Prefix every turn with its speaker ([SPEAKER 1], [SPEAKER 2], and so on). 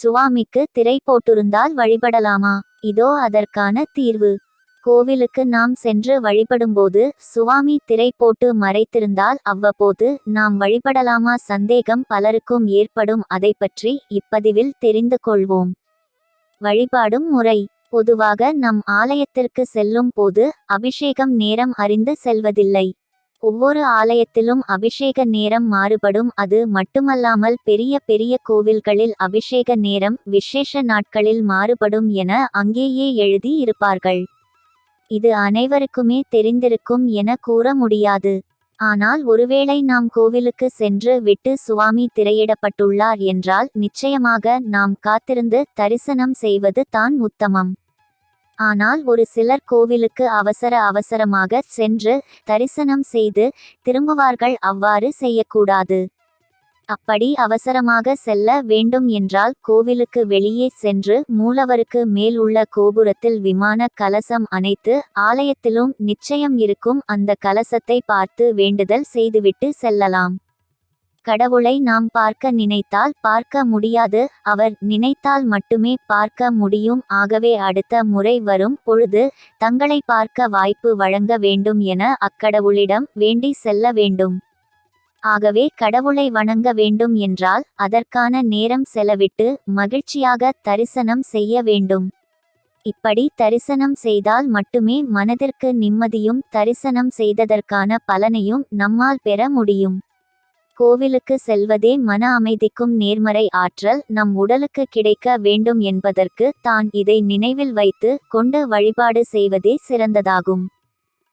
[SPEAKER 1] சுவாமிக்கு திரை போட்டிருந்தால் வழிபடலாமா? இதோ அதற்கான தீர்வு. கோவிலுக்கு நாம் சென்று வழிபடும்போது சுவாமி திரை போட்டு மறைத்திருந்தால் அவ்வப்போது நாம் வழிபடலாமா? சந்தேகம் பலருக்கும் ஏற்படும். அதை பற்றி இப்பதிவில் தெரிந்து கொள்வோம். வழிபாடும் முறை. பொதுவாக நம் ஆலயத்திற்கு செல்லும் போது அபிஷேகம் நேரம் அறிந்து செல்வதில்லை. ஒவ்வொரு ஆலயத்திலும் அபிஷேக நேரம் மாறுபடும். அது மட்டுமல்லாமல் பெரிய பெரிய கோவில்களில் அபிஷேக நேரம் விசேஷ நாட்களில் மாறுபடும் என அங்கேயே எழுதி இருப்பார்கள். இது அனைவருக்குமே தெரிந்திருக்கும் என கூற முடியாது. ஆனால் ஒருவேளை நாம் கோவிலுக்கு சென்று விட்டு சுவாமி திரையிடப்பட்டுள்ளார் என்றால் நிச்சயமாக நாம் காத்திருந்து தரிசனம் செய்வது தான் உத்தமம். ஆனால் ஒரு சிலர் கோவிலுக்கு அவசர அவசரமாக சென்று தரிசனம் செய்து திரும்புவார்கள் அவ்வாறு செய்யக்கூடாது. அப்படி அவசரமாக செல்ல வேண்டும் என்றால் கோவிலுக்கு வெளியே சென்று மூலவருக்கு மேல் உள்ள கோபுரத்தில் விமான கலசம் அணைத்து ஆலயத்திலும் நிச்சயம் இருக்கும் அந்த கலசத்தை பார்த்து வேண்டுதல் செய்துவிட்டு செல்லலாம். கடவுளை நாம் பார்க்க நினைத்தால் பார்க்க முடியாது. அவர் நினைத்தால் மட்டுமே பார்க்க முடியும். ஆகவே அடுத்த முறை வரும் பொழுது தங்களை பார்க்க வாய்ப்பு வழங்க வேண்டும் என அக்கடவுளிடம் வேண்டி செல்ல வேண்டும். ஆகவே கடவுளை வணங்க வேண்டும் என்றால் அதற்கான நேரம் செலவிட்டு மகிழ்ச்சியாக தரிசனம் செய்ய வேண்டும். இப்படி தரிசனம் செய்தால் மட்டுமே மனதிற்கு நிம்மதியும் தரிசனம் செய்ததற்கான பலனையும் நம்மால் பெற முடியும். கோவிலுக்கு செல்வதே மன அமைதிக்கும் நேர்மறை ஆற்றல் நம் உடலுக்கு கிடைக்க வேண்டும் என்பதற்கு தான் இதை நினைவில் வைத்து கொண்டு வழிபாடு செய்வதே சிறந்ததாகும்.